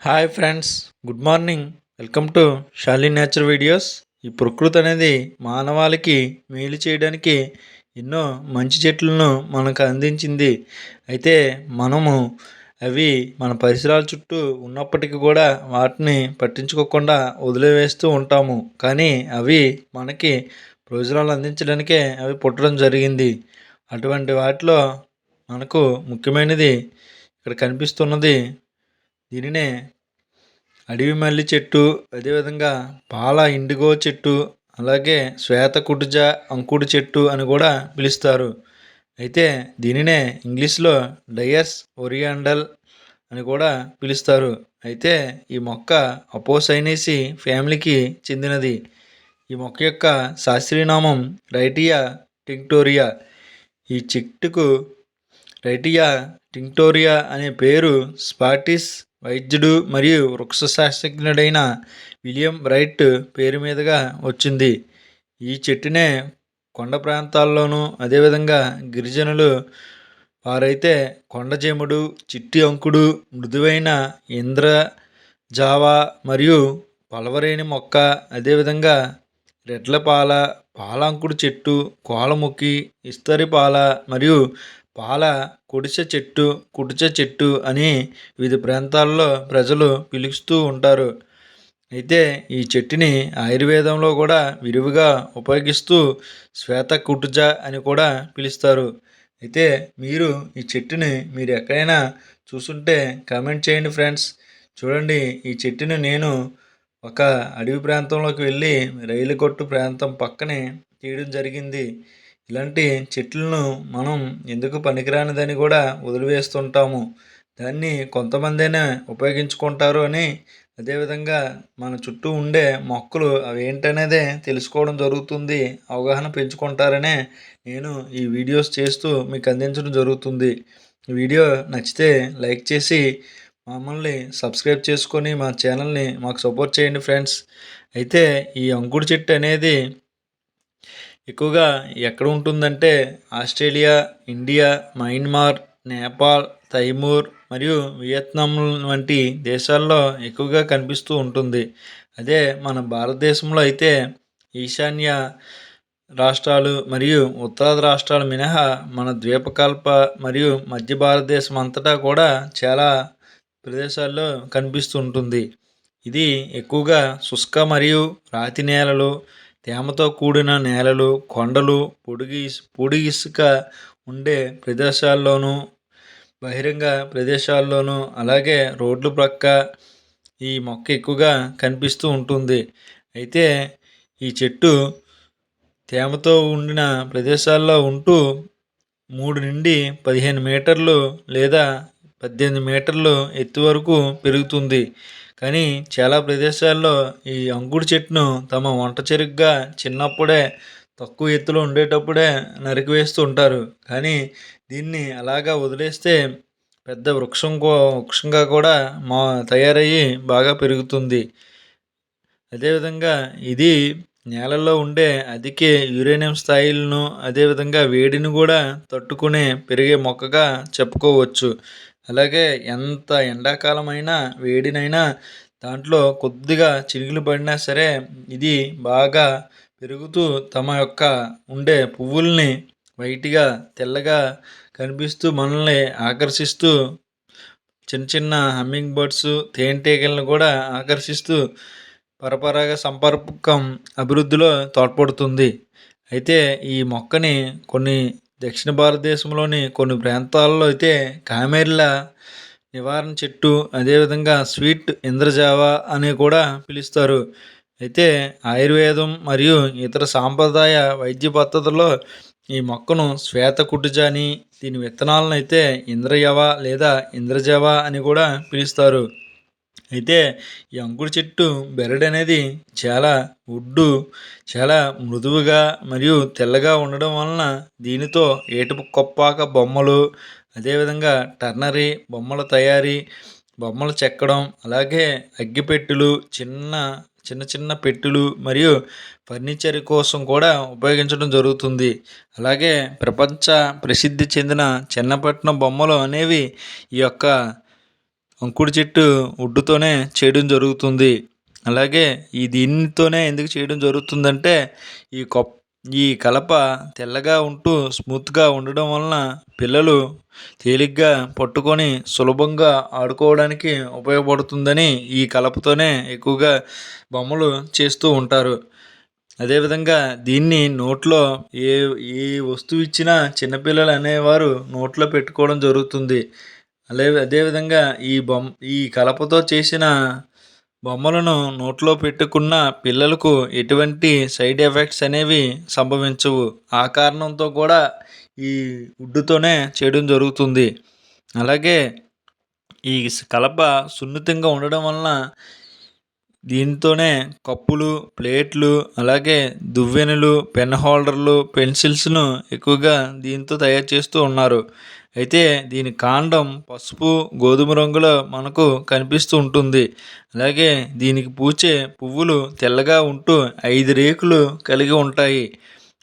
Hi friends good morning welcome to Shali nature videos ఈ ప్రకృతి అనేది మానవాళికి మేలు చేయడానికి ఎన్నో మంచి చెట్లను మనకు అందించింది. అయితే మనము అవి మన పరిసరాల చుట్టూ ఉన్నప్పటికీ కూడా వాటిని పట్టించుకోకుండా వదిలివేస్తూ ఉంటాము. కానీ అవి మనకి ప్రయోజనాలు అందించడానికే అవి పుట్టడం జరిగింది. అటువంటి వాటిలో మనకు ముఖ్యమైనది ఇక్కడ కనిపిస్తున్నది దీనినే అడవి మల్లి చెట్టు అదేవిధంగా పాల ఇండిగో చెట్టు అలాగే శ్వేత కుటుజ అంకుడు చెట్టు అని కూడా పిలుస్తారు. అయితే దీనినే ఇంగ్లీష్లో డయస్ ఒరియాండల్ అని కూడా పిలుస్తారు. అయితే ఈ మొక్క అపోసైనేసి ఫ్యామిలీకి చెందినది. ఈ మొక్క యొక్క శాస్త్రీయనామం రైటియా టింక్టోరియా. ఈ చెట్టుకు రైటియా టింక్టోరియా అనే పేరు స్పాటిస్ వైద్యుడు మరియు వృక్ష శాస్త్రజ్ఞుడైన విలియం రైట్ పేరు మీదుగా వచ్చింది. ఈ చెట్టునే కొండ ప్రాంతాల్లోనూ అదేవిధంగా గిరిజనులు వారైతే కొండజేముడు చిట్టి అంకుడు మృదువైన ఇంద్ర జావా మరియు పలవరేణి మొక్క అదేవిధంగా రెడ్లపాల పాలంకుడు చెట్టు కోలముఖి ఇస్తరిపాల మరియు పాల కుడిసె చెట్టు కుడిచె చెట్టు అని వివిధ ప్రాంతాల్లో ప్రజలు పిలుస్తూ ఉంటారు. అయితే ఈ చెట్టుని ఆయుర్వేదంలో కూడా విరివిగా ఉపయోగిస్తూ శ్వేత కుటుజ అని కూడా పిలుస్తారు. అయితే మీరు ఈ చెట్టుని మీరు ఎక్కడైనా చూసుంటే కామెంట్ చేయండి ఫ్రెండ్స్. చూడండి ఈ చెట్టుని నేను ఒక అడవి ప్రాంతంలోకి వెళ్ళి రైలు కొట్టు ప్రాంతం పక్కనే తీయడం జరిగింది. ఇలాంటి చెట్లను మనం ఎందుకు పనికిరానిదని కూడా వదిలివేస్తుంటాము. దాన్ని కొంతమందైనా ఉపయోగించుకుంటారు అని అదేవిధంగా మన చుట్టూ ఉండే మొక్కలు అవి ఏంటనేదే తెలుసుకోవడం జరుగుతుంది అవగాహన పెంచుకుంటారనే నేను ఈ వీడియోస్ చేస్తూ మీకు అందించడం జరుగుతుంది. వీడియో నచ్చితే లైక్ చేసి మమ్మల్ని సబ్స్క్రైబ్ చేసుకొని మా ఛానల్ని మాకు సపోర్ట్ చేయండి ఫ్రెండ్స్. అయితే ఈ అంకుడు చెట్టు అనేది ఎక్కువగా ఎక్కడ ఉంటుందంటే Australia India Myanmar Nepal Timor మరియు వియత్నాం వంటి దేశాల్లో ఎక్కువగా కనిపిస్తూ ఉంటుంది. అదే మన భారతదేశంలో అయితే ఈశాన్య రాష్ట్రాలు మరియు ఉత్తరాది రాష్ట్రాలు మినహా మన ద్వీపకల్ప మరియు మధ్య భారతదేశం అంతటా కూడా చాలా ప్రదేశాల్లో కనిపిస్తూ ఉంటుంది. ఇది ఎక్కువగా శుష్క మరియు రాతి నేలలు తేమతో కూడిన నేలలు కొండలు పొడిగి పొడి ఇసుక ఉండే ప్రదేశాల్లోనూ బహిరంగ ప్రదేశాల్లోనూ అలాగే రోడ్లు ప్రక్క ఈ మొక్క ఎక్కువగా కనిపిస్తూ ఉంటుంది. అయితే ఈ చెట్టు తేమతో ఉండిన ప్రదేశాల్లో ఉంటూ మూడు నుండి పదిహేను మీటర్లు లేదా పద్దెనిమిది మీటర్లు ఎత్తు వరకు పెరుగుతుంది. కానీ చాలా ప్రదేశాల్లో ఈ అంకుడు చెట్టును తమ వంట చెరుగ్గా చిన్నప్పుడే తక్కువ ఎత్తులో ఉండేటప్పుడే నరికివేస్తూ ఉంటారు. కానీ దీన్ని అలాగా వదిలేస్తే పెద్ద వృక్షం వృక్షంగా కూడా మా తయారయ్యి బాగా పెరుగుతుంది. అదేవిధంగా ఇది నేలలో ఉండే అధిక యురేనియం స్థాయిలను అదేవిధంగా వేడిని కూడా తట్టుకునే పెరిగే మొక్కగా చెప్పుకోవచ్చు. అలాగే ఎంత ఎండాకాలమైనా వేడినైనా దాంట్లో కొద్దిగా చినుకులు పడినా సరే ఇది బాగా పెరుగుతూ తమ యొక్క ఉండే పువ్వుల్ని వైట్గా తెల్లగా కనిపిస్తూ మనల్ని ఆకర్షిస్తూ చిన్న చిన్న హమ్మింగ్ బర్డ్స్ తేనెటీగలను కూడా ఆకర్షిస్తూ పరపరాగ సంపర్కం అభివృద్ధిలో తోడ్పడుతుంది. అయితే ఈ మొక్కని కొన్ని దక్షిణ భారతదేశంలోని కొన్ని ప్రాంతాల్లో అయితే కామెర్ల నివారణ చెట్టు అదేవిధంగా స్వీట్ ఇంద్రజావా అని కూడా పిలుస్తారు. అయితే ఆయుర్వేదం మరియు ఇతర సాంప్రదాయ వైద్య పద్ధతుల్లో ఈ మొక్కను శ్వేత కుటుజాని దీని విత్తనాలను అయితే ఇంద్రయవ లేదా ఇంద్రజవ అని కూడా పిలుస్తారు. అయితే ఈ అంకుడు చెట్టు బెరడు అనేది చాలా వుడ్డు చాలా మృదువుగా మరియు తెల్లగా ఉండడం వలన దీనితో ఏటుపు కొప్పాక బొమ్మలు అదేవిధంగా టర్నరీ బొమ్మల తయారీ బొమ్మలు చెక్కడం అలాగే అగ్గిపెట్టెలు చిన్న చిన్న చిన్న పెట్టెలు మరియు ఫర్నిచర్ కోసం కూడా ఉపయోగించడం జరుగుతుంది. అలాగే ప్రపంచ ప్రసిద్ధి చెందిన చిన్నపట్నం బొమ్మలు అనేవి ఈ యొక్క అంకుడు చెట్టు ఒడ్డుతోనే చేయడం జరుగుతుంది. అలాగే ఈ దీనితోనే ఎందుకు చేయడం జరుగుతుందంటే ఈ కొప్ ఈ కలప తెల్లగా ఉంటూ స్మూత్గా ఉండడం వలన పిల్లలు తేలిగ్గా పట్టుకొని సులభంగా ఆడుకోవడానికి ఉపయోగపడుతుందని ఈ కలపతోనే ఎక్కువగా బొమ్మలు చేస్తూ ఉంటారు. అదేవిధంగా దీన్ని నోట్లో ఏ ఏ వస్తువు ఇచ్చినా చిన్నపిల్లలు అనేవారు నోట్లో పెట్టుకోవడం జరుగుతుంది. అదే అదేవిధంగా ఈ బొమ్మ ఈ కలపతో చేసిన బొమ్మలను నోట్లో పెట్టుకున్న పిల్లలకు ఎటువంటి సైడ్ ఎఫెక్ట్స్ అనేవి సంభవించవు. ఆ కారణంతో కూడా ఈ వుడ్డుతోనే చేయడం జరుగుతుంది. అలాగే ఈ కలప సున్నితంగా ఉండడం వలన దీంతోనే కప్పులు ప్లేట్లు అలాగే దువ్వెనలు పెన్ హోల్డర్లు పెన్సిల్స్ను ఎక్కువగా దీంతో తయారు చేస్తూ ఉన్నారు. అయితే దీని కాండం పసుపు గోధుమ రంగులో మనకు కనిపిస్తూ ఉంటుంది. అలాగే దీనికి పూచే పువ్వులు తెల్లగా ఉంటూ ఐదు రేకులు కలిగి ఉంటాయి.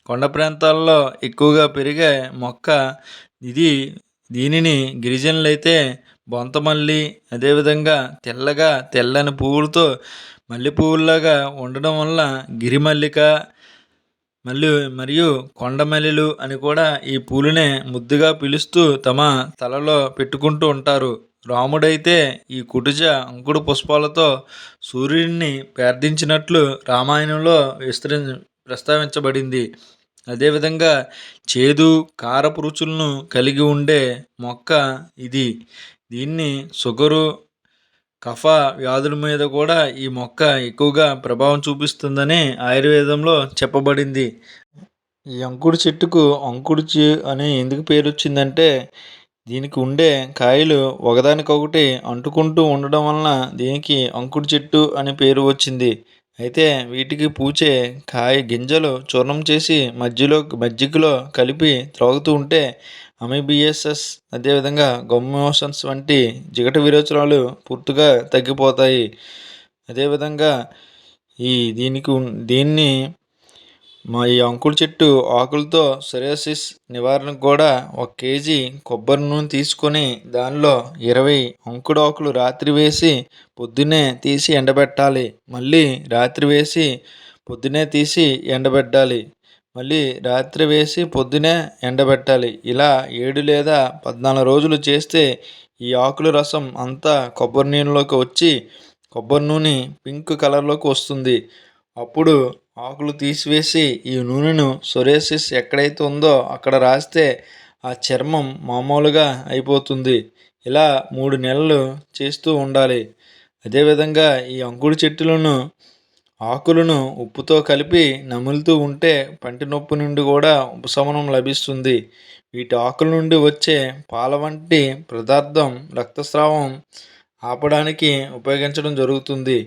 కొండ ప్రాంతాల్లో ఎక్కువగా పెరిగే మొక్క ఇది. దీనిని గిరిజనులు అయితే బొంతమల్లి అదేవిధంగా తెల్లగా తెల్లని పువ్వులతో మల్లె పువ్వుల్లాగా ఉండడం వల్ల గిరిమల్లిక మళ్ళీ మరియు కొండమల్లెలు అని కూడా ఈ పూలునే ముద్దుగా పిలుస్తూ తమ తలలో పెట్టుకుంటూ ఉంటారు. రాముడైతే ఈ కుటుజ అంకుడు పుష్పాలతో సూర్యుడిని ప్రార్థించినట్లు రామాయణంలో విస్తరి ప్రస్తావించబడింది. అదేవిధంగా చేదు కారపు రుచులను కలిగి ఉండే మొక్క ఇది. దీన్ని షుగరు కఫ వ్యాధుల మీద కూడా ఈ మొక్క ఎక్కువగా ప్రభావం చూపిస్తుందని ఆయుర్వేదంలో చెప్పబడింది. ఈ అంకుడు చెట్టుకు అంకుడు అని ఎందుకు పేరు వచ్చిందంటే దీనికి ఉండే కాయలు ఒకదానికొకటి అంటుకుంటూ ఉండడం వలన దీనికి అంకుడు చెట్టు అనే పేరు వచ్చింది. అయితే వీటికి పూచే కాయ గింజలు చూర్ణం చేసి మధ్యలో మజ్జిగలో కలిపి త్రాగుతూ ఉంటే అమీబిఎస్ఎస్ అదేవిధంగా గమ్మోషన్స్ వంటి జిగట విరోచనాలు పూర్తిగా తగ్గిపోతాయి. అదేవిధంగా ఈ దీనికి దీన్ని మా ఈ అంకుడు చెట్టు ఆకులతో సొరియాసిస్ నివారణకు కూడా ఒక కేజీ కొబ్బరి నూనె తీసుకొని దానిలో ఇరవై అంకుడు ఆకులు రాత్రి వేసి పొద్దున్నే తీసి ఎండబెట్టాలి. మళ్ళీ రాత్రి వేసి పొద్దున్నే తీసి ఎండబెట్టాలి. మళ్ళీ రాత్రి వేసి పొద్దునే ఎండబెట్టాలి. ఇలా ఏడు లేదా పద్నాలుగు రోజులు చేస్తే ఈ ఆకుల రసం అంతా కొబ్బరి నూనెలోకి వచ్చి కొబ్బరి నూనె పింక్ కలర్లోకి వస్తుంది. అప్పుడు ఆకులు తీసివేసి ఈ నూనెను సొరేసిస్ ఎక్కడైతే ఉందో అక్కడ రాస్తే ఆ చర్మం మామూలుగా అయిపోతుంది. ఇలా మూడు నెలలు చేస్తూ ఉండాలి. అదేవిధంగా ఈ అంకుడు చెట్టులను ఆకులను ఉప్పుతో కలిపి నములుతూ ఉంటే పంటి నొప్పి నుండి కూడా ఉపశమనం లభిస్తుంది. వీటి ఆకుల నుండి వచ్చే పాల వంటి పదార్థం రక్తస్రావం ఆపడానికి ఉపయోగించడం జరుగుతుంది.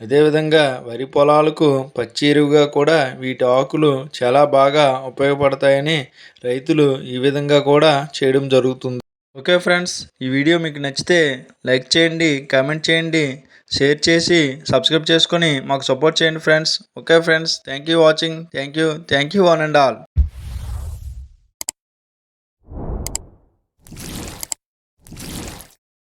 అదేవిధంగా వరి పొలాలకు పచ్చి ఎరువుగా కూడా వీటి ఆకులు చాలా బాగా ఉపయోగపడతాయని రైతులు ఈ విధంగా కూడా చేయడం జరుగుతుంది. ఓకే ఫ్రెండ్స్ ఈ వీడియో మీకు నచ్చితే లైక్ చేయండి కామెంట్ చేయండి షేర్ చేసి సబ్స్క్రైబ్ చేసుకొని మాకు సపోర్ట్ చేయండి friends. Okay friends thank you watching thank you thank you one and all.